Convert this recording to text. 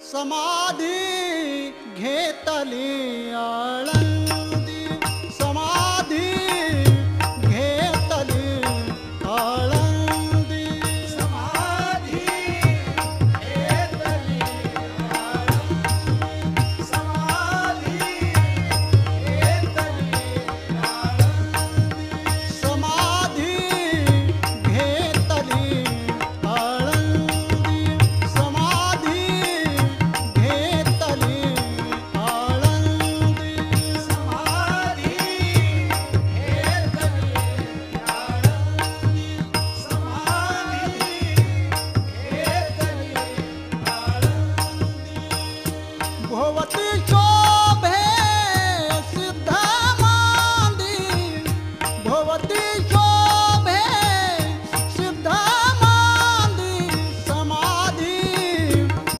समाधी घेतली Alandi Oh, what is